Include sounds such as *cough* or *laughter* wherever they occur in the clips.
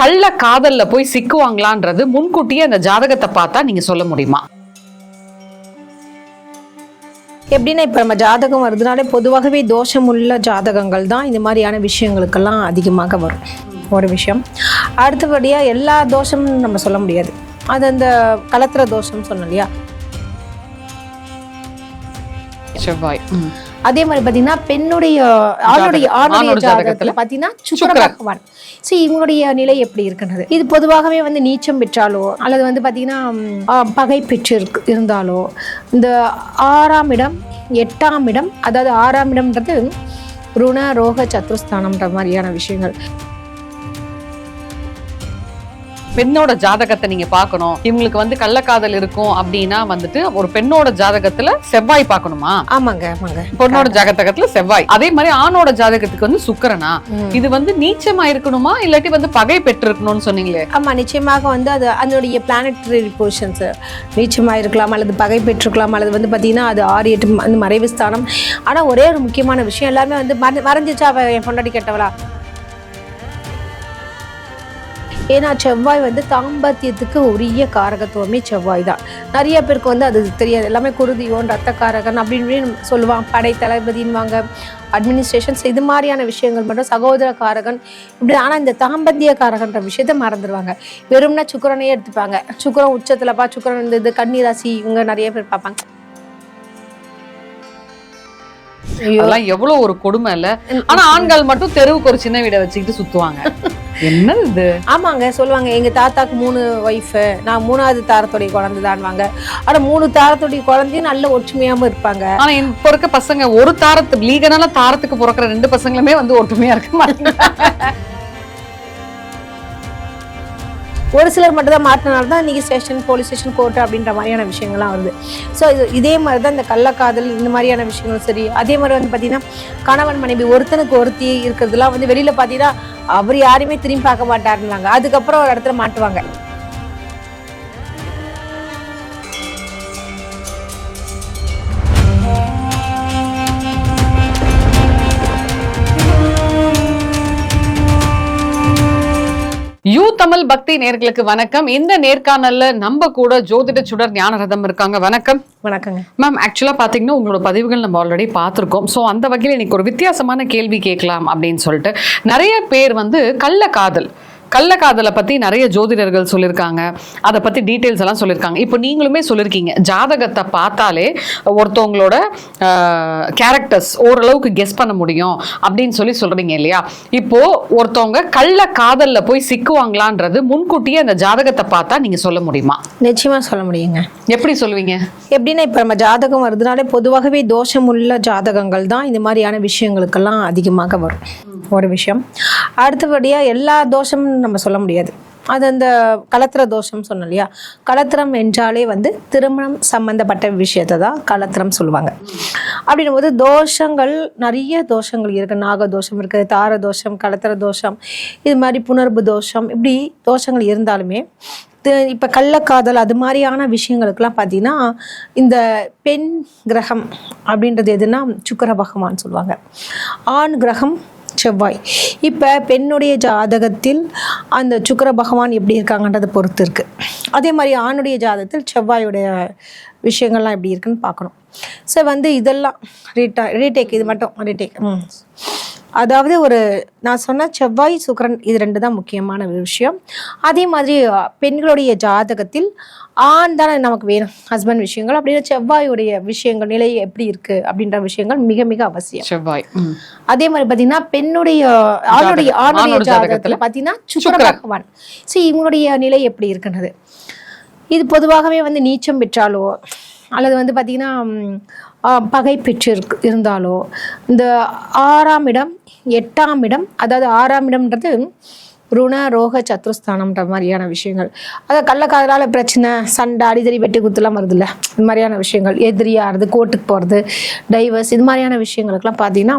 கள்ள காதல்ல போய் சிக்குவாங்களான்றது முன்கூட்டியே அந்த ஜாதகத்தை பார்த்தா நீங்க சொல்ல முடியுமா? எப்படின்னா இப்போ நம்ம ஜாதகம் வருதுனாலே பொதுவாகவே தோஷமுள்ள ஜாதகங்கள் தான் இந்த மாதிரியான விஷயங்களுக்கெல்லாம் அதிகமாக வரும். ஒரு விஷயம். அடுத்தபடியாக எல்லா தோஷமும் நம்ம சொல்ல முடியாது. அது அந்த கலத்திர தோஷம் சொன்னோம் இல்லையா? செவ்வாய். அதே மாதிரி பார்த்தீங்கன்னா பெண்ணுடைய ஆணுடைய. ஆணுடைய ஆணோட ஜாதகத்துல பார்த்தீங்கன்னா சுக்கிர. பகவான் ஸோ இவங்களுடைய நிலை எப்படி இருக்கின்றது இது பொதுவாகவே வந்து நீச்சம் பெற்றாலோ அல்லது வந்து பார்த்தீங்கன்னா பகை பெற்று இருந்தாலோ இந்த ஆறாம் இடம் எட்டாம் இடம் அதாவது ஆறாம் இடம்ன்றது ருண ரோக சத்ருஸ்தானம்ன்ற மாதிரியான விஷயங்கள் பெண்ணோட ஜாதகத்தை நீங்க பார்க்கணும். இவங்களுக்கு வந்து கள்ளக்காதல் இருக்கும் அப்படின்னா வந்துட்டு ஒரு பெண்ணோட ஜாதகத்துல செவ்வாய் பார்க்கணுமா? ஆமாங்க ஆமாங்க. பொண்ணோட ஜாதகத்துல செவ்வாய். அதே மாதிரி ஆணோட ஜாதகத்துக்கு வந்து சுக்கிரனா. இது வந்து நீச்சமா இருக்கணுமா? இல்லாட்டி வந்து பகை பெற்றிருக்கணும்னு சொன்னீங்களே? ஆமா நிச்சயமாக வந்து அது அதனுடைய பிளானட்டரி பொசிஷன்ஸ் நீச்சமாக இருக்கலாம் அல்லது பகை பெற்றிருக்கலாம் அல்லது வந்து பார்த்தீங்கன்னா அது ஆறு எட்டு மறைவு ஸ்தானம். ஆனால் ஒரே ஒரு முக்கியமான விஷயம் எல்லாருமே வந்து மற மறைஞ்சிச்சா என் பொண்டாட்டி கெட்டவளா? ஏன்னா செவ்வாய் வந்து தாம்பத்தியத்துக்கு உரிய காரகத்துவமே செவ்வாய் தான் நிறைய பேருக்கு வந்து அது தெரியாது. எல்லாமே குருதியோன் ரத்தக்காரகன் அப்படின்னு சொல்லுவான் படை தளபதின்வாங்க அட்மினிஸ்ட்ரேஷன்ஸ் இது மாதிரியான விஷயங்கள் மட்டும் சகோதர காரகன் இப்படி. ஆனால் இந்த தாம்பத்திய காரகன்ற விஷயத்த மறந்துடுவாங்க வெறும்னா சுக்கரனையே எடுத்துப்பாங்க. சுக்கரன் உச்சத்துலப்பா சுக்கரன் இந்த இது கன்னி ராசி இவங்க நிறைய பேர் பார்ப்பாங்க. அதெல்லாம் எவ்வளவு ஒரு கொடுமை இல்ல. ஆனா ஆண்கள் மட்டும் தெருவுக்கு ஒரு சின்ன வீடை வச்சுக்கிட்டு சுத்துவாங்க. *laughs* என்னது இது? ஆமாங்க சொல்லுவாங்க எங்க தாத்தாக்கு மூணு ஒய்ஃபு நான் மூணாவது தாரத்துடைய குழந்தை தான்வாங்க ஆனா மூணு தாரத்துடைய குழந்தையும் நல்ல ஒற்றுமையாம இருப்பாங்க. ஆனா இப்ப இருக்க பசங்க ஒரு தாரத்து லீகனால தாரத்துக்கு பிறக்கிற ரெண்டு பசங்களுமே வந்து ஒற்றுமையா இருக்க மாட்டாங்க. *laughs* ஒரு சிலர் மட்டும் தான் மாட்டினால தான் இன்றைக்கி ஸ்டேஷன் போலீஸ் ஸ்டேஷன் கோர்ட்டு அப்படின்ற மாதிரியான விஷயங்கள்லாம் வருது. ஸோ இது இதே மாதிரி தான் இந்த கள்ளக்காதல் இந்த மாதிரியான விஷயங்களும் சரி அதே மாதிரி வந்து பார்த்தீங்கன்னா கணவன் மனைவி ஒருத்தனுக்கு ஒருத்தி இருக்கிறதுலாம் வந்து வெளியில் பார்த்தீங்கன்னா அவர் யாரையுமே திரும்பி பார்க்க மாட்டாருன்னாங்க. அதுக்கப்புறம் ஒரு இடத்துல மாட்டுவாங்க. யூ தமிழ் பக்தி நேர்களுக்கு வணக்கம். இந்த நேர்காணல்ல நம்ம கூட ஜோதிட சுடர் ஞானரதம் இருக்காங்க. வணக்கம். வணக்கங்க. மேம் ஆக்சுவலா பாத்தீங்கன்னா உங்களோட பதிவுகள் நம்ம ஆல்ரெடி பார்த்திருக்கோம் ஸோ அந்த வகையில் இன்னைக்கு ஒரு வித்தியாசமான கேள்வி கேட்கலாம் அப்படின்னு சொல்லிட்டு நிறைய பேர் வந்து கள்ள காதல் கள்ளக்காதலை பத்தி நிறைய ஜோதிடர்கள் சொல்லியிருக்காங்க. அதை பத்தி டீட்டெயில்ஸ் எல்லாம் சொல்லியிருக்காங்க. இப்போ நீங்களுமே சொல்லியிருக்கீங்க. ஜாதகத்தை பார்த்தாலே ஒருத்தவங்களோட கேரக்டர்ஸ் ஓரளவுக்கு கெஸ் பண்ண முடியும் அப்படின்னு சொல்லி சொல்றீங்க இல்லையா? இப்போ ஒருத்தவங்க கள்ள காதல்ல போய் சிக்குவாங்களான்றது முன்கூட்டியே அந்த ஜாதகத்தை பார்த்தா நீங்க சொல்ல முடியுமா? நிச்சயமாக சொல்ல முடியுங்க. எப்படி சொல்லுவீங்க? எப்படின்னா இப்போ நம்ம ஜாதகம் வருதுனாலே பொதுவாகவே தோஷமுள்ள ஜாதகங்கள் தான் இந்த மாதிரியான விஷயங்களுக்கெல்லாம் அதிகமாக வரும். ஒரு விஷயம். அடுத்தபடியாக எல்லா தோஷமும் நம்ம சொல்ல முடியாது. அது அந்த கலத்திர தோஷம் சொன்னோம் இல்லையா கலத்திரம் என்றாலே வந்து திருமணம் சம்பந்தப்பட்ட விஷயத்தை தான் கலத்திரம் சொல்லுவாங்க. அப்படின்னும் போது தோஷங்கள் நிறைய தோஷங்கள் இருக்குது நாக தோஷம் இருக்குது தார தோஷம் கலத்திர தோஷம் இது மாதிரி புணர்வு தோஷம் இப்படி தோஷங்கள் இருந்தாலுமே இப்போ கள்ளக்காதல் அது மாதிரியான விஷயங்களுக்கெல்லாம் பார்த்தீங்கன்னா இந்த பெண் கிரகம் அப்படின்றது எதுனா சுக்கிர பகவான் சொல்லுவாங்க. ஆண் கிரகம் செவ்வாய். இப்போ பெண்ணுடைய ஜாதகத்தில் அந்த சுக்கர பகவான் எப்படி இருக்காங்கன்றதை பொறுத்து இருக்குது அதே மாதிரி ஆணுடைய ஜாதகத்தில் செவ்வாயுடைய விஷயங்கள்லாம் எப்படி இருக்குன்னு பார்க்கணும். ஸோ வந்து இதெல்லாம் ரீட்டா ரீடேக் இது மட்டும் ரீடேக் ம். அதாவது ஒரு நான் சொன்ன செவ்வாய் சுக்கிரன் இது ரெண்டு தான் முக்கியமான விஷயம் அதே மாதிரி பெண்களுடைய ஜாதகத்தில் ஆண் தானே நமக்கு வேணும் ஹஸ்பண்ட் விஷயங்கள் அப்படின்னா செவ்வாயுடைய விஷயங்கள் நிலை எப்படி இருக்கு அப்படின்ற விஷயங்கள் மிக மிக அவசியம் செவ்வாய். அதே மாதிரி பார்த்தீங்கன்னா பெண்ணுடைய ஆணுடைய. ஆணுடைய ஆணோட ஜாதகத்தில் பார்த்தீங்கன்னா சுக்கிர. பகவான் ஸோ இவங்களுடைய நிலை எப்படி இருக்கின்றது இது பொதுவாகவே வந்து நீச்சம் பெற்றாலோ அல்லது வந்து பார்த்தீங்கன்னா ஆ, பகை பெற்றிருக்கு இருந்தாலோ இந்த ஆறாம் இடம் எட்டாம் இடம் அதாவது ஆறாம் இடம்ன்றது ருண ரோக சத்ருஸ்தானம்ன்ற மாதிரியான விஷயங்கள். அதை கள்ளக்காதலால் பிரச்சனை சண்டை அடிதடி வெட்டி குத்துலாம் வருதுல்ல. இந்த மாதிரியான விஷயங்கள் எதிரியாகிறது கோர்ட்டுக்கு போகிறது டைவர்ஸ் இது மாதிரியான விஷயங்களுக்கெல்லாம் பார்த்தீங்கன்னா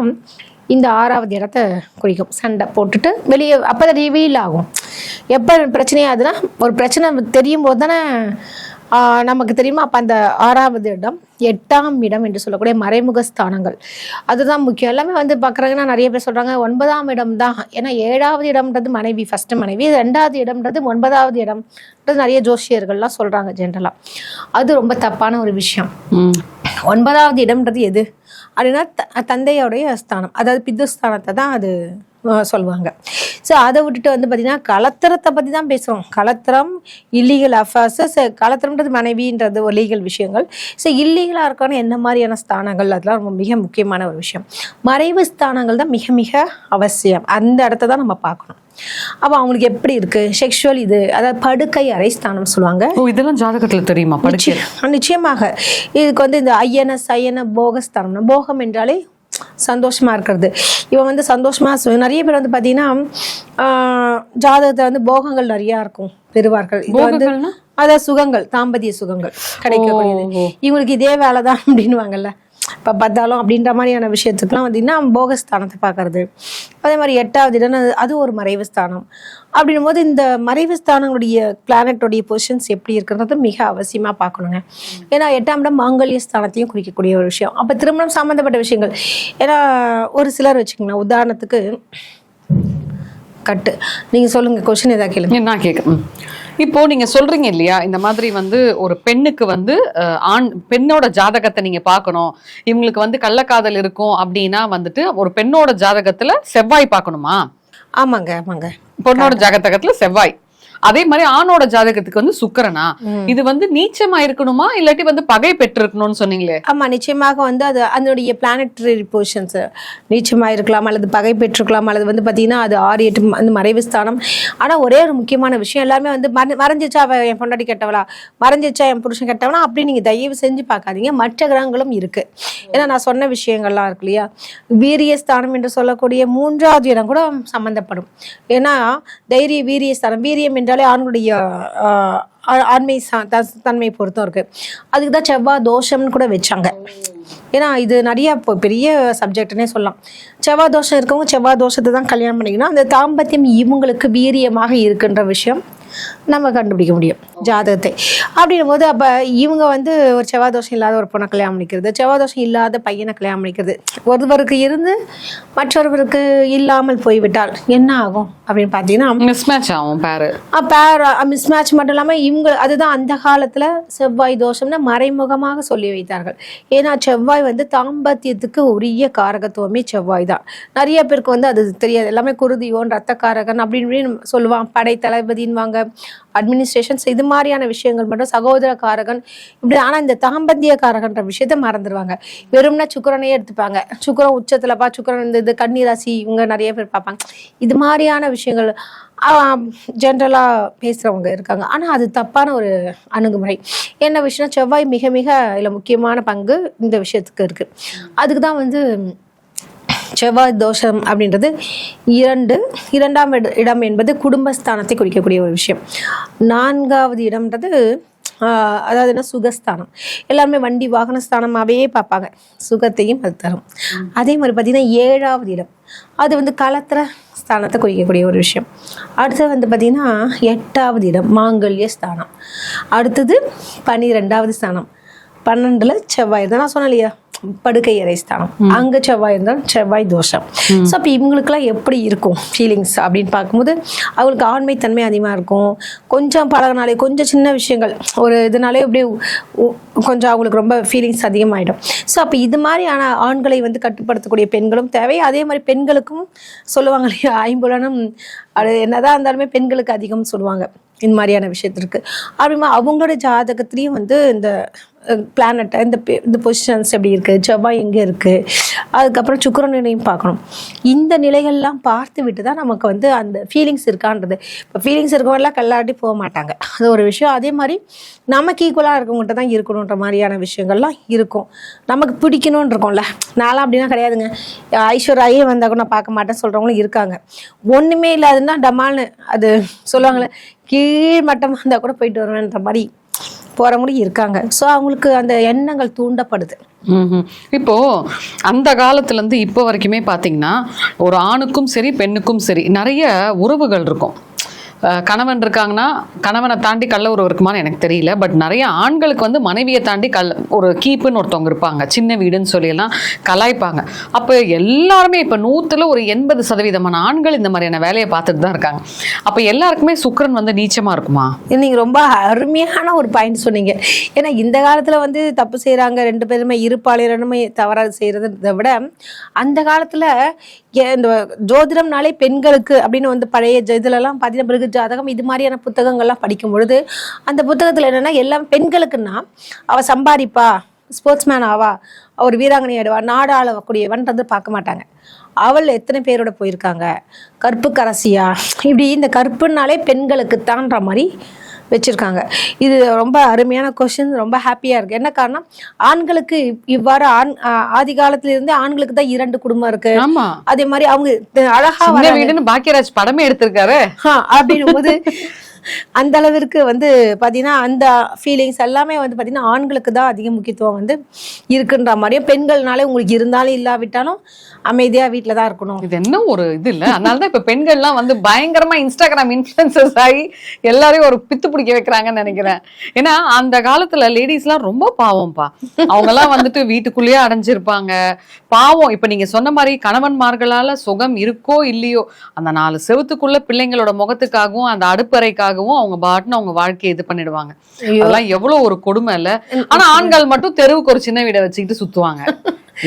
இந்த ஆறாவது இடத்த குறிக்கும். சண்டை போட்டுட்டு வெளியே அப்போ தான் ரிவீல் ஆகும். எப்போ பிரச்சனையாகுதுன்னா ஒரு பிரச்சனை தெரியும் போது தானே நமக்கு தெரியுமா? அப்போ அந்த ஆறாவது இடம் எட்டாம் இடம் என்று சொல்லக்கூடிய மறைமுக ஸ்தானங்கள். அதுதான் முக்கியம். எல்லாமே வந்து பார்க்குறாங்கன்னா நிறைய பேர் சொல்கிறாங்க ஒன்பதாம் இடம் தான். ஏன்னா ஏழாவது இடம்ன்றது மனைவி ஃபர்ஸ்ட் மனைவி ரெண்டாவது இடம்ன்றது ஒன்பதாவது இடம்ன்றது நிறைய ஜோசியர்கள்லாம் சொல்கிறாங்க ஜென்ரலாக அது ரொம்ப தப்பான ஒரு விஷயம். ஒன்பதாவது இடம்ன்றது எது? அப்படின்னா த- தந்தையோடைய ஸ்தானம். அதாவது பித்துஸ்தானத்தை தான் அது சொல்லுவாங்க. ஸோ அதை விட்டுட்டு வந்து பார்த்தீங்கன்னா கலத்திரத்தை பற்றி தான் பேசுகிறோம் கலத்திரம் இல்லீகல் அஃபேர்ஸ் கலத்திரம்ன்றது மனைவின்றது ஒரு லீகல் விஷயங்கள் ஸோ இல்லீகலாக இருக்கணும் என்ன மாதிரியான ஸ்தானங்கள்? அதெல்லாம் ரொம்ப மிக முக்கியமான ஒரு விஷயம். மறைவு ஸ்தானங்கள் தான் மிக மிக அவசியம். அந்த இடத்த தான் நம்ம பார்க்கணும். அப்போ அவங்களுக்கு எப்படி இருக்கு? செக்ஷுவல் இது அதாவது படுக்கை அறை ஸ்தானம் சொல்லுவாங்க. ஓ இதெல்லாம் ஜாதகத்துல தெரியுமா? படிச்சு நிச்சயம் நிச்சயமாக. இதுக்கு வந்து இந்த ஐயன சயன போகஸ்தானம். போகம் என்றாலே சந்தோஷமா இருக்கிறது இவன் வந்து சந்தோஷமா சு- நிறைய பேர் வந்து பார்த்தீங்கன்னா ஆஹ், ஜாதகத்துல வந்து போகங்கள் நிறைய இருக்கும் பெறுவார்கள் இது வந்து? அதாவது சுகங்கள் தாம்பத்திய சுகங்கள் கிடைக்கக்கூடியது. இவங்களுக்கு இதே வேலை தான் அப்படின்வாங்கல்ல இப்போ பார்த்தாலும் அப்படின்ற மாதிரியான விஷயத்துக்குலாம் பார்த்தீங்கன்னா போகஸ்தானத்தை பார்க்கறது. அதே மாதிரி எட்டாவது இடம் அது- அது ஒரு மறைவு ஸ்தானம். அப்படின்னும் போது இந்த மறைவு ஸ்தானங்களுடைய பிளானட்டோடைய பொசிஷன்ஸ் எப்படி இருக்கிறது மிக அவசியமாக பார்க்கணுங்க. ஏன்னா எட்டாம் இடம் மாங்கல்ய ஸ்தானத்தையும் குறிக்கக்கூடிய ஒரு விஷயம். அப்போ திருமணம் சம்மந்தப்பட்ட விஷயங்கள். ஏன்னா ஒரு சிலர் வச்சுக்கோங்களேன் உதாரணத்துக்கு கட்டு. நீங்கள் சொல்லுங்கள் கொஷின் எதாவது கேளுங்க. நான் கேட்குறேன் இப்போ நீங்க சொல்றீங்க இல்லையா இந்த மாதிரி வந்து ஒரு பெண்ணுக்கு வந்து ஆண் பெண்ணோட ஜாதகத்தை நீங்க பார்க்கணும். இவங்களுக்கு வந்து கள்ளக்காதல் இருக்கும் அப்படின்னா வந்துட்டு ஒரு பெண்ணோட ஜாதகத்துல செவ்வாய் பார்க்கணுமா? ஆமாங்க ஆமாங்க. பொண்ணோட ஜாதகத்துல செவ்வாய். அதே மாதிரி ஆணோட ஜாதகத்துக்கு வந்து சுக்கிரனா இது வந்து நீச்சமா இருக்கணுமா? இல்லாட்டி வந்து பகை பெற்றிருக்கணும்னு சொன்னீங்களே? ஆமா நிச்சயமாக வந்து அது அதனுடைய பிளானட்டரி பொசிஷன்ஸ் நீச்சமாக இருக்கலாம் அல்லது பகை பெற்றிருக்கலாம் அல்லது வந்து பார்த்தீங்கன்னா அது ஆறு எட்டு அந்த மறைவு ஸ்தானம். ஆனால் ஒரே ஒரு முக்கியமான விஷயம் எல்லாருமே வந்து மற மறைஞ்சிச்சா என் பொண்டாட்டி கெட்டவளா? மறைஞ்சிச்சா என் புருஷன் கெட்டவனா? அப்படி நீங்கள் தயவு செஞ்சு பார்க்காதீங்க மற்ற கிரகங்களும் இருக்கு. ஏன்னா நான் சொன்ன விஷயங்கள்லாம் இருக்கு இல்லையா? வீரிய ஸ்தானம் என்று சொல்லக்கூடிய மூன்றாவது இடம் கூட சம்மந்தப்படும் ஏன்னா தைரிய வீரிய ஸ்தானம் வீரியம் என்றாலே ஆண்களுடைய ஆண்மை தன்மையை த- பொறுத்தும் இருக்கு. அதுக்கு தான் செவ்வாய் தோஷம்னு கூட வச்சாங்க. ஏன்னா இது நிறைய இப்போ பெரிய சப்ஜெக்ட்னே சொல்லலாம். செவ்வாய் தோஷம் இருக்கவங்க செவ்வாய் தோஷத்தை தான் கல்யாணம் பண்ணிக்கணும். அந்த தாம்பத்தியம் இவங்களுக்கு வீரியமாக இருக்குன்ற விஷயம். நம்ம கண்டுபிடிக்க முடியும். ஜாதகத்தை. அப்படின்னும் போது அப்போ இவங்க வந்து ஒரு செவ்வாய் தோஷம் இல்லாத ஒரு பொண்ணை கல்யாணம் பண்ணிக்கிறது செவ்வாய் தோஷம் இல்லாத பையனை கல்யாணம் பண்ணிக்கிறது. ஒருவருக்கு இருந்து மற்றொருவருக்கு இல்லாமல் போய்விட்டால் என்ன ஆகும்? அப்படின்னு பார்த்தீங்கன்னா மிஸ்மேட்ச் ஆகும் பேரு பேர் மிஸ்மேட்ச் மட்டும் இல்லாமல் இவங்க அதுதான் அந்த காலத்தில் செவ்வாய் தோஷம்னு மறைமுகமாக சொல்லி வைத்தார்கள். ஏன்னா செவ்வாய் வந்து தாம்பத்தியத்துக்கு உரிய காரகத்துவமே செவ்வாய் தான். நிறைய பேருக்கு வந்து அது தெரியாது. எல்லாமே குருதியோன் ரத்தக்காரகன் அப்படின்னு சொல்லுவான் படை தளபதின்வாங்க அட்மினிஸ்ட்ரேஷன்ஸ் இது மாதிரியான விஷயங்கள் மட்டும் சகோதர காரகன் இப்படி ஆனால் இந்த தாம்பத்திய காரகன்ற விஷயத்த மறந்துடுவாங்க வெறும்னா சுக்கரனையே எடுத்துப்பாங்க. சுக்கரன் உச்சத்துலப்பா சுக்கரன் இந்த இது கன்னிராசி இவங்க நிறைய பேர் பார்ப்பாங்க. இது மாதிரியான விஷயங்கள் ஜென்ரலாக பேசுகிறவங்க இருக்காங்க. ஆனால் அது தப்பான ஒரு அணுகுமுறை. என்ன விஷயம்னா செவ்வாய் மிக மிக இதில் முக்கியமான பங்கு இந்த விஷயத்துக்கு இருக்குது அதுக்கு தான் வந்து செவ்வாய் தோஷம் அப்படின்றது இரண்டு. இரண்டாம் இடம் என்பது குடும்பஸ்தானத்தை குறிக்கக்கூடிய ஒரு விஷயம். நான்காவது இடம்ன்றது அதாவது என்ன சுகஸ்தானம். எல்லாருமே வண்டி வாகன ஸ்தானமாகவே பார்ப்பாங்க. சுகத்தையும் அது தரும். அதே மாதிரி பார்த்தீங்கன்னா ஏழாவது இடம். அது வந்து கலத்திர ஸ்தானத்தை குறிக்கக்கூடிய ஒரு விஷயம். அடுத்தது வந்து பார்த்தீங்கன்னா எட்டாவது இடம் மாங்கல்ய ஸ்தானம். அடுத்தது பன்னிரெண்டாவது ஸ்தானம். பன்னெண்டில் செவ்வாய் தான் நான் சொன்னேன் இல்லையா? படுக்கை அறை ஸ்தானம். அங்க செவ்வாய் இருந்தால் செவ்வாய் தோஷம். ஸோ அப்போ இவங்களுக்குலாம் எப்படி இருக்கும் ஃபீலிங்ஸ் அப்படின்னு பார்க்கும்போது அவங்களுக்கு ஆண்மைத்தன்மை அதிகமாக இருக்கும். கொஞ்சம் பழகினாலே கொஞ்சம் சின்ன விஷயங்கள் ஒரு இதனாலே அப்படியே கொஞ்சம் அவங்களுக்கு ரொம்ப ஃபீலிங்ஸ் அதிகமாயிடும். ஸோ அப்போ இது மாதிரியான ஆண்களை வந்து கட்டுப்படுத்தக்கூடிய பெண்களும் தேவை. அதே மாதிரி பெண்களுக்கும் சொல்லுவாங்க இல்லையா ஐம்புலனும் அது என்னதான் இருந்தாலுமே பெண்களுக்கு அதிகம் சொல்லுவாங்க. இந்த மாதிரியான விஷயத்திற்கு. அப்படிமா அவங்களோட ஜாதகத்துலேயும் வந்து இந்த பிளானட் இந்த இந்த பொசிஷன்ஸ் எப்படி இருக்குது செவ்வாய் எங்கே இருக்குது அதுக்கப்புறம் சுக்கிரனையும் பார்க்கணும். இந்த நிலைகள்லாம் பார்த்து விட்டு தான் நமக்கு வந்து அந்த ஃபீலிங்ஸ் இருக்கான்றது. இப்போ ஃபீலிங்ஸ் இருக்கவங்களாம் கல்லாட்டி போக மாட்டாங்க. அது ஒரு விஷயம். அதே மாதிரி நமக்கு ஈக்குவலாக இருக்கவங்கள்ட்ட தான் இருக்கணுன்ற மாதிரியான விஷயங்கள்லாம் இருக்கும். நமக்கு பிடிக்கணும்னு இருக்கும்ல. நான்லாம் அப்படிலாம் கிடையாதுங்க. ஐஸ்வர்யாயே வந்தால் கூட நான் பார்க்க மாட்டேன்னு சொல்கிறவங்களும் இருக்காங்க. ஒன்றுமே இல்லாதுன்னா டமால்னு அது சொல்லுவாங்களே கீழ் மட்டமாக இருந்தால் கூட போயிட்டு வருவேன்ற மாதிரி போகிறவங்களும் இருக்காங்க. ஸோ அவங்களுக்கு அந்த எண்ணங்கள் தூண்டப்படுது. ம்ஹும். இப்போ அந்த காலத்துல இருந்து இப்போ வரைக்குமே பாத்தீங்கன்னா ஒரு ஆணுக்கும் சரி பெண்ணுக்கும் சரி நிறைய உறவுகள் இருக்கும். கணவன் இருக்காங்கன்னா கணவனை தாண்டி கள்ள உறவு இருக்குமான்னு எனக்கு தெரியல. பட் நிறைய ஆண்களுக்கு வந்து மனைவியை தாண்டி கல் ஒரு கீப்புன்னு ஒருத்தவங்க இருப்பாங்க. சின்ன வீடுன்னு சொல்லியெல்லாம் கலாய்ப்பாங்க. அப்போ எல்லாருமே இப்போ நூற்றுல ஒரு எண்பது சதவீதமான ஆண்கள் இந்த மாதிரியான வேலையை பார்த்துட்டு தான் இருக்காங்க. அப்போ எல்லாருக்குமே சுக்கரன் வந்து நீச்சமாக இருக்குமா? நீங்கள் ரொம்ப அருமையான ஒரு பாயிண்ட் சொன்னீங்க. ஏன்னா இந்த காலத்தில் வந்து தப்பு செய்கிறாங்க ரெண்டு பேருமே இருப்பாளருமே தவறாக செய்கிறத விட அந்த காலத்தில் இந்த ஜோதிடம்னாலே பெண்களுக்கு அப்படின்னு வந்து பழைய இதுலலாம் பார்த்தீங்கன்னா பிறகு ஜாதகம் இது மாதிரியான புத்தகங்கள்லாம் படிக்கும் பொழுது அந்த புத்தகத்தில் என்னென்னா எல்லாம் பெண்களுக்குன்னா அவள் சம்பாதிப்பா ஸ்போர்ட்ஸ்மேன் ஆவா அவர் வீராங்கனை ஆடுவா நாடு ஆளக்கூடியவன்றது பார்க்க மாட்டாங்க. அவள் எத்தனை பேரோட போயிருக்காங்க? கற்பு கரசியா இப்படி இந்த கற்புனாலே பெண்களுக்கு தான்ற மாதிரி வச்சிருக்காங்க. இது ரொம்ப அருமையான கொஷின் ரொம்ப ஹாப்பியா இருக்கு. என்ன காரணம்? ஆண்களுக்கு இவ்- இவ்வாறு ஆண் ஆதி காலத்துல இருந்து ஆண்களுக்கு தான் இரண்டு குடும்பம் இருக்கு. அதே மாதிரி அவங்க அழகா. வீடுன்னு பாக்கியராஜ் படமே எடுத்திருக்காரு. அப்படின்னும் போது அந்த அளவிற்கு வந்து பார்த்தீங்கன்னா அந்த ஃபீலிங்ஸ் எல்லாமே வந்து பார்த்தீங்கன்னா ஆண்களுக்கு தான் அதிக முக்கியத்துவம் வந்து இருக்குன்ற மாதிரியும் பெண்கள்னாலே உங்களுக்கு இருந்தாலும் இல்லாவிட்டாலும் அமைதியாக வீட்டில் தான் இருக்கணும். இது என்ன ஒரு இது இல்லை? அதனால தான் இப்போ பெண்கள்லாம் வந்து பயங்கரமா இன்ஸ்டாகிராம் இன்ஃபுளுசர்ஸ் ஆகி எல்லாரையும் ஒரு பித்து பிடிக்க வைக்கிறாங்கன்னு நினைக்கிறேன். ஏன்னா அந்த காலத்துல லேடிஸ்லாம் ரொம்ப பாவம்ப்பா. அவங்க எல்லாம் வந்துட்டு வீட்டுக்குள்ளேயே அடைஞ்சிருப்பாங்க. பாவம். இப்ப நீங்க சொன்ன மாதிரி கணவன்மார்களால சுகம் இருக்கோ இல்லையோ அந்த நாலு செவத்துக்குள்ள பிள்ளைங்களோட முகத்துக்காகவும் அந்த அடுப்பறைக்காக அடுப்பறைக்காகவும் அவங்க பாட்டுன்னு அவங்க வாழ்க்கையை இது பண்ணிடுவாங்க. அதெல்லாம் எவ்வளவு ஒரு கொடுமை இல்ல. ஆனா ஆண்கள் மட்டும் தெருவுக்கு ஒரு சின்ன வீடை வச்சுக்கிட்டு சுத்துவாங்க.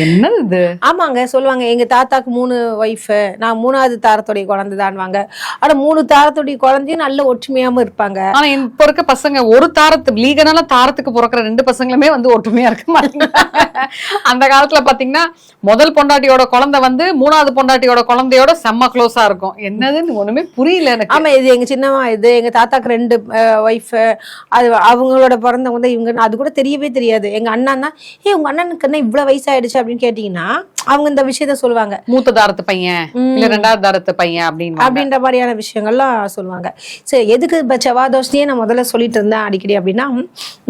என்னது இது? ஆமாங்க சொல்லுவாங்க எங்க தாத்தாக்கு மூணு ஒய்ஃபு நான் மூணாவது தாரத்துடைய குழந்தை தான்வாங்க ஆனா மூணு தாரத்துடைய குழந்தையும் நல்ல ஒற்றுமையாவும் இருப்பாங்க. ஆனா இப்ப இருக்க பசங்க ஒரு தாரத்து லீகனால தாரத்துக்கு பிறக்கிற ரெண்டு பசங்களுமே வந்து ஒற்றுமையா இருக்க மாட்டேங்கிறாங்க அந்த காலத்துல பாத்தீங்கன்னா முதல் பொண்டாட்டியோட குழந்தை வந்து மூணாவது பொண்டாட்டியோட குழந்தையோட செம்ம க்ளோஸா இருக்கும். என்னதுன்னு ஒண்ணுமே புரியல எனக்கு. ஆமா இது எங்க சின்னம்மா இது எங்க தாத்தாக்கு ரெண்டு ஒய்ஃப் அது அவங்களோட பிறந்தவங்க இவங்க அது கூட தெரியவே தெரியாது. எங்க அண்ணன் தான் ஏ உங்க அண்ணனுக்கு என்ன இவ்வளவு வயசாயிடுச்சு? அப்படின்னு கேட்டீங்கன்னா அவங்க இந்த விஷயத்த சொல்லுவாங்க. மூத்த தாரத்து பையன் இல்ல ரெண்டாவது தாரத்து பையன் அப்படின்னு அப்படின்ற மாதிரியான விஷயங்கள்லாம் சொல்லுவாங்க. சரி எதுக்கு இப்போ செவ்வாதோஷத்தையே நான் முதல்ல சொல்லிட்டு இருந்தேன் அடிக்கடி அப்படின்னா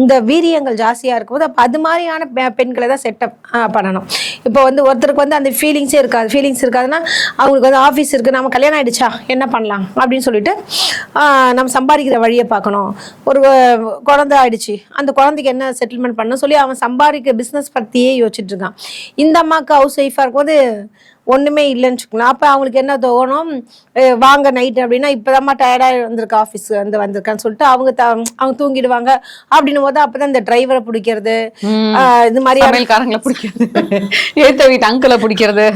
இந்த வீரியங்கள் ஜாஸ்தியாக இருக்கும்போது அப்போ அது மாதிரியான பெண்களை தான் செட்டப் பண்ணணும். இப்போ வந்து ஒருத்தருக்கு வந்து அந்த ஃபீலிங்ஸே இருக்காது ஃபீலிங்ஸ் இருக்காதுன்னா அவங்களுக்கு வந்து ஆஃபீஸ் இருக்குது நம்ம கல்யாணம் ஆயிடுச்சா என்ன பண்ணலாம் அப்படின்னு சொல்லிட்டு நம்ம சம்பாதிக்கிற வழியை பார்க்கணும். ஒரு குழந்தை ஆயிடுச்சு அந்த குழந்தைக்கு என்ன செட்டில்மெண்ட் பண்ணணும் சொல்லி அவன் சம்பாதிக்க பிஸ்னஸ் பற்றியே யோசிச்சுட்டு இருக்கான். இந்த அம்மாவுக்கு ஹவுஸ் ஒய்ஃபாக இருக்கும்போது ஒன்றுமே இல்லைன்னு வச்சுக்கலாம் அப்போ அவங்களுக்கு என்ன தோணும்? வாங்க நைட் அப்படின்னா இப்போதாம்மா டயர்டாக வந்திருக்கா ஆஃபீஸ் வந்து வந்திருக்கான்னு சொல்லிட்டு அவங்க த அவங்க தூங்கிடுவாங்க. அப்படின்னும் போது அப்போ தான் இந்த டிரைவரை பிடிக்கிறது இது மாதிரியான சமையல்காரங்களை பிடிக்கிறது. ஏத்த வீட்டு அங்கிளை பிடிக்கிறது.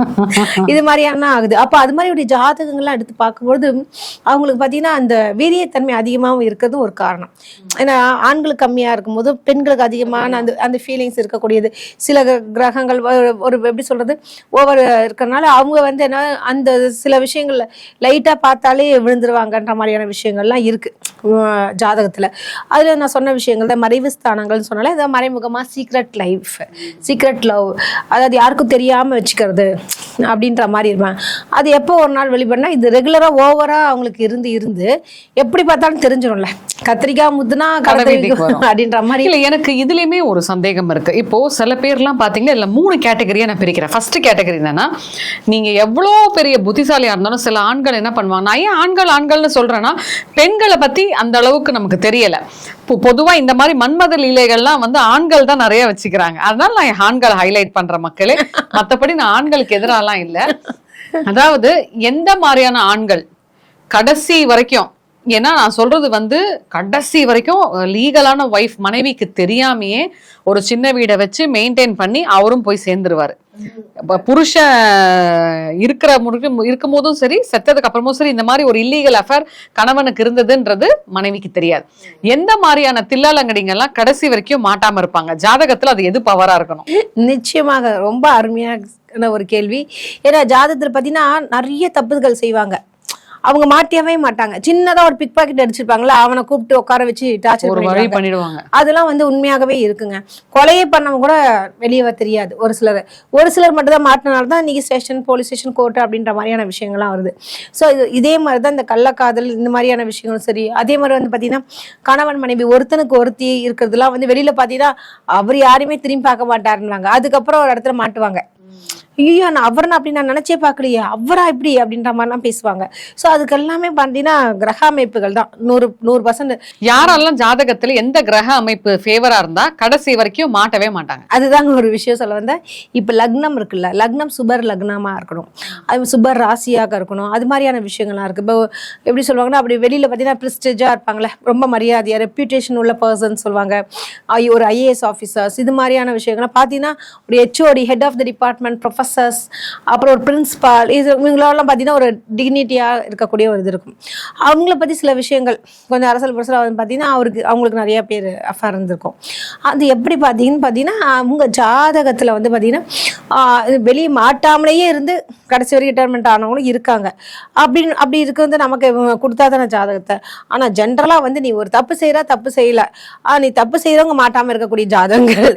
*laughs* இது மாதிரியான ஆகுது. அப்போ அது மாதிரி ஒரு ஜாதகங்கள்லாம் எடுத்து பார்க்கும்பொழுது அவங்களுக்கு பார்த்தீங்கன்னா அந்த வீரியத்தன்மை அதிகமாகவும் இருக்கிறது ஒரு காரணம். ஏன்னா ஆண்களுக்கு கம்மியாக இருக்கும்போது பெண்களுக்கு அதிகமான அந்த அந்த ஃபீலிங்ஸ் இருக்கக்கூடியது. சில கிர- கிரகங்கள் ஒரு- எப்படி சொல்றது? இருக்கிறனால அவங்க வந்து என்ன அந்த சில விஷயங்கள்ல லைட்டாக பார்த்தாலே விழுந்துருவாங்கன்ற மாதிரியான விஷயங்கள்லாம் இருக்கு ஜாதகத்தில் ஜாதகத்துல. அதுல நான் சொன்ன விஷயங்கள் தான் மறைவு ஸ்தானங்கள்னு சொன்னாலே இதை மறைமுகமா சீக்ரெட் லைஃப் சீக்ரெட் லவ் அதாவது யாருக்கும் தெரியாம வச்சுக்கிறது அப்படின்ற மாதிரி இருப்பேன் அது எப்போ ஒரு நாள் வெளிப்படனா இது ரெகுலரா ஓவரா அவங்களுக்கு இருந்து இருந்து எப்படி பார்த்தாலும் தெரிஞ்சிடும்ல கத்திரிக்காய் முத்துனா. அப்படின்ற மாதிரி. இல்ல எனக்கு இதுலயுமே ஒரு சந்தேகம் இருக்கு. இப்போ சில பேர்லாம் பாத்தீங்கன்னா இதுல மூணு கேட்டகரியா நான் பிரிக்கிறேன். ஃபர்ஸ்ட் கேட்டகரி என்னன்னா நீங்க எவ்வளோ பெரிய புத்திசாலியா இருந்தாலும் சில ஆண்கள் என்ன பண்ணுவாங்க நான் ஏன் ஆண்கள் ஆண்கள்னு சொல்றேன்னா பெண்களை பத்தி அந்த அளவுக்கு நமக்கு தெரியல. இப்போ பொதுவா இந்த மாதிரி மன்மத லீலைகள்லாம் வந்து ஆண்கள் தான் நிறைய வச்சுக்கிறாங்க. அதனால நான் ஆண்களை ஹைலைட் பண்ற மக்களே மத்தபடி நான் ஆண்களுக்கு அதெல்லாம் இல்ல. அதாவது எந்த மாதிரியான ஆண்கள் கடைசி வரைக்கும் ஏன்னா நான் சொல்றது வந்து கடைசி வரைக்கும் லீகலான ஒய்ஃப் மனைவிக்கு தெரியாமையே ஒரு சின்ன வீடை வச்சு மெயின்டைன் பண்ணி அவரும் போய் சேர்ந்துருவாரு. இப்ப புருஷன் இருக்கிற முறைக்கும் இருக்கும் போதும் சரி செத்ததுக்கு அப்புறமும் சரி இந்த மாதிரி ஒரு இல்லீகல் அஃபேர் கணவனுக்கு இருந்ததுன்றது மனைவிக்கு தெரியாது. எந்த மாதிரியான தில்லாலங்கடிங்கெல்லாம் கடைசி வரைக்கும் மாட்டாம இருப்பாங்க? ஜாதகத்துல அது எது பவரா இருக்கணும்? நிச்சயமாக ரொம்ப அருமையான ஒரு கேள்வி. ஏன்னா ஜாதகத்தில் பார்த்தீங்கன்னா நிறைய தப்புகள் செய்வாங்க. அவங்க மாட்டியவே மாட்டாங்க. சின்னதா ஒரு பிக் பாக்கெட் அடிச்சிருப்பாங்களா அவனை கூப்பிட்டு உட்கார வச்சு டார்ச்சர் பண்ணிடுவாங்க. அதெல்லாம் வந்து உண்மையாகவே இருக்குங்க. கொலையே பண்ணவங்க கூட வெளியே தெரியாது. ஒரு சிலர். ஒரு சிலர் மட்டும் தான் மாட்டினால தான் இன்னைக்கு ஸ்டேஷன் போலீஸ் ஸ்டேஷன் கோர்ட்டு அப்படின்ற மாதிரியான விஷயங்கள்லாம் வருது. ஸோ இது இதே மாதிரி தான் இந்த கள்ளக்காதல் இந்த மாதிரியான விஷயங்களும் சரி அதே மாதிரி வந்து பார்த்தீங்கன்னா கணவன் மனைவி ஒருத்தனுக்கு ஒருத்தி இருக்கிறதுலாம் வந்து வெளியில பார்த்தீங்கன்னா அவர் யாரையுமே திரும்பி பார்க்க மாட்டாருன்னாங்க அதுக்கப்புறம் ஒரு இடத்துல மாட்டுவாங்க. ஐயோ நான் அவரை நான் அப்படி நான் நினைச்சே பார்க்கலையே அவரா இப்படி அப்படின்ற மாதிரிலாம் பேசுவாங்க. ஸோ அதுக்கு எல்லாமே பார்த்தீங்கன்னா கிரக அமைப்புகள் தான். நூறு நூறு பர்சன்ட் யாரெல்லாம் ஜாதகத்துல எந்த கிரக அமைப்பு ஃபேவரா இருந்தா கடைசி வரைக்கும் மாட்டவே மாட்டாங்க. அதுதாங்க ஒரு விஷயம் சொல்ல வந்தேன். இப்போ லக்னம் இருக்குல்ல லக்னம் சுபர் லக்னமாக இருக்கணும். அது சுபர் ராசியாக இருக்கணும். அது மாதிரியான விஷயங்கள்லாம் இருக்குது இப்போ எப்படி சொல்லுவாங்கன்னா அப்படி வெளியில் பார்த்தீங்கன்னா ப்ரிஸ்டேஜாக இருப்பாங்களே ரொம்ப மரியாதையாக ரெப்யூட்டேஷன் உள்ள பர்சன் சொல்லுவாங்க. ஒரு ஐஏஎஸ் ஆஃபீஸர்ஸ் இது மாதிரியான விஷயங்கள்லாம் பார்த்தீங்கன்னா ஒரு HOD head of the department professors அப்புறம் ஒரு பிரின்ஸிபால் இது இவங்களெல்லாம் பார்த்தீங்கன்னா ஒரு டிக்னிட்டியாக இருக்கக்கூடிய ஒரு இது இருக்கும். அவங்கள பற்றி சில விஷயங்கள் கொஞ்சம் அரசல் புரசலாக வந்து பார்த்தீங்கன்னா அவருக்கு அவங்களுக்கு நிறைய பேர் அஃபேர் இருந்திருக்கும். அது எப்படி பார்த்தீங்கன்னு பார்த்தீங்கன்னா அவங்க ஜாதகத்தில் வந்து பார்த்தீங்கன்னா இது வெளியே மாட்டாமலேயே இருந்து கடைசி வரைக்கும் ரிட்டையர்மெண்ட் ஆனவங்களும் இருக்காங்க. அப்படின்னு அப்படி இருக்க வந்து நமக்கு இவங்க கொடுத்தா தானே ஜாதகத்தை. ஆனால் ஜென்ரலாக வந்து நீ ஒரு தப்பு செய்கிறா தப்பு செய்யலை. நீ தப்பு செய்கிறவங்க மாட்டாமல் இருக்கக்கூடிய ஜாதகங்கள்.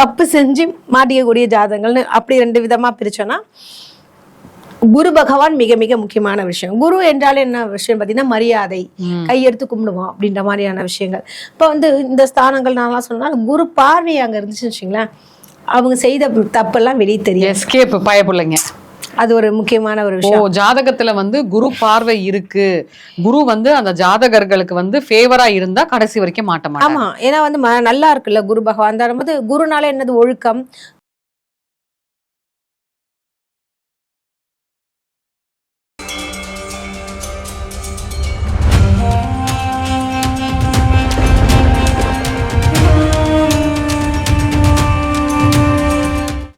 தப்பு செஞ்சு மாட்டிக்கக்கூடிய ஜாதகங்கள்னு அப்படி ரெண்டு விதமாக பிரிச்சோன்னா குரு பகவான் மிக மிக முக்கியமான விஷயம். குரு என்றால் என்ன விஷயம் பார்த்தீங்கன்னா மரியாதை கையெடுத்து கும்பிடுவோம் அப்படின்ற மாதிரியான விஷயங்கள். இப்போ வந்து இந்த ஸ்தானங்கள் நான்லாம் சொன்னால் குரு பார்வை அங்கே இருந்துச்சுன்னு வச்சுங்களேன் அவங்க செய்த தப்பெல்லாம் வெளியே தெரியும் எஸ்கேப் பயப்பிள்ளைங்க அது ஒரு முக்கியமான ஒரு விஷயம். ஜாதகத்துல வந்து குரு பார்வை இருக்கு. குரு வந்து அந்த ஜாதகர்களுக்கு வந்து ஃபேவரா இருந்தா கடைசி வரைக்கும் மாட்ட மாட்டாங்க ஆமா ஏன்னா வந்து நல்லா இருக்குல்ல குரு பகவான். தான் குருனால என்னது ஒழுக்கம்